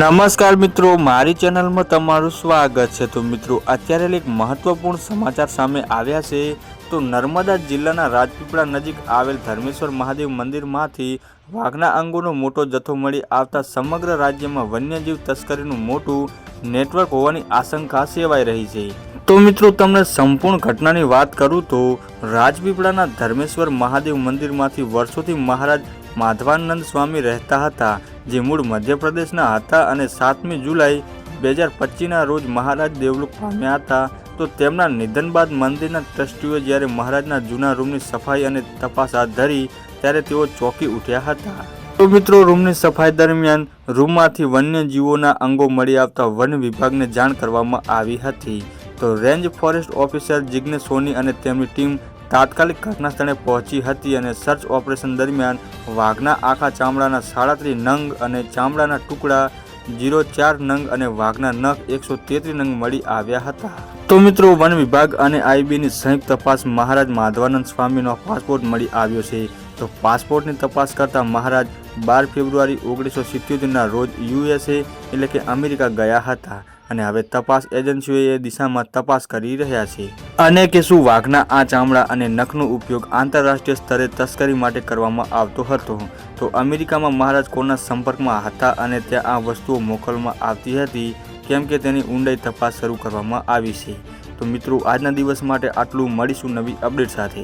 નમસ્કાર મિત્રો, મારી ચેનલમાં તમારું સ્વાગત છે. તો મિત્રો, અત્યારે એક મહત્વપૂર્ણ સમાચાર સામે આવ્યા છે. તો નર્મદા જિલ્લાના રાજપીપળા નજીક આવેલ ધર્મેશ્વર મહાદેવ મંદિરમાંથી વાઘના અંગોનો મોટો જથ્થો મળી આવતા સમગ્ર રાજ્યમાં વન્યજીવ તસ્કરીનું મોટું નેટવર્ક હોવાની આશંકા સેવાઈ રહી છે. તો મિત્રો, તમને સંપૂર્ણ ઘટનાની વાત કરું તો રાજપીપળાના ધર્મેશ્વર મહાદેવ મંદિરમાંથી વર્ષોથી મહારાજ માધવાનંદ સ્વામી રહેતા હતા, જે મૂળ મધ્યપ્રદેશના હતા અને સાતમી જુલાઈ બે હજાર પચીસના રોજ મહારાજ દેવલુક પામ્યા હતા, તો તેમના નિધન બાદ મંદિરના ટ્રસ્ટીઓએ જ્યારે મહારાજના જૂના રૂમની સફાઈ અને તપાસ હાથ ધરી, ત્યારે તેઓ ચોંકી ઉઠ્યા હતા. તો મિત્રો, રૂમની સફાઈ દરમિયાન રૂમમાંથી વન્યજીવોના અંગો મળી આવતા વન વિભાગને જાણ કરવામાં આવી હતી. તો range forest officer Jignesh Soni અને તેમની ટીમ તાત્કાલિક ઘટના સ્થળે પહોંચી હતી અને સર્ચ ઓપરેશન દરમિયાન વાઘના આખા ચામડાના સાડત્રીસ નંગ અને ચામડાના ટુકડા જીરો ચાર નંગ અને વાઘના નખ એકસો તેત્રીસ નંગ મળી આવ્યા હતા. તો મિત્રો, વન વિભાગ અને આઈબીની સંયુક્ત તપાસ મહારાજ માધવાનંદ સ્વામીનો પાસપોર્ટ મળી આવ્યો છે. તો પાસપોર્ટની તપાસ કરતા મહારાજ બાર ફેબ્રુઆરી ઓગણીસો સિત્યોતેરના રોજ યુએસએ એટલે કે અમેરિકા ગયા હતા. અને હવે તપાસ એજન્સીઓએ એ દિશામાં તપાસ કરી રહ્યા છે. અને કે શું વાઘના આ ચામડા અને નખનો ઉપયોગ આંતરરાષ્ટ્રીય સ્તરે તસ્કરી માટે કરવામાં આવતો હતો. તો અમેરિકામાં મહારાજ કોના સંપર્કમાં હતા અને ત્યાં આ વસ્તુઓ મોકલવામાં આવતી હતી, કેમ કે તેની ઊંડાઈ તપાસ શરૂ કરવામાં આવી છે. તો મિત્રો, આજના દિવસ માટે આટલું. મળીશું નવી અપડેટ સાથે.